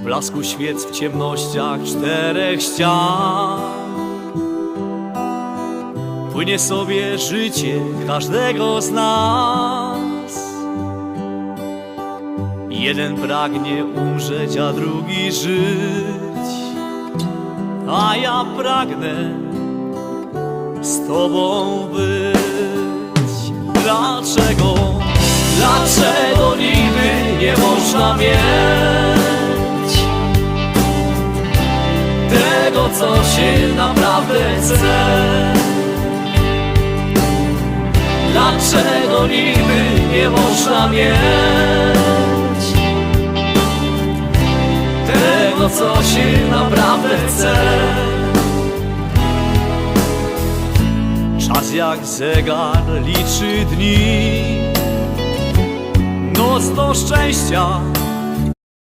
W blasku świec w ciemnościach czterech ścian. Płynie sobie życie każdego z nas. Jeden pragnie umrzeć, a drugi żyć. A ja pragnę z Tobą być. Dlaczego, dlaczego niby nie można mieć Tego, co się naprawdę chce. Dlaczego niby nie można mieć Tego, co się naprawdę chce? Czas jak zegar liczy dni. Noc do szczęścia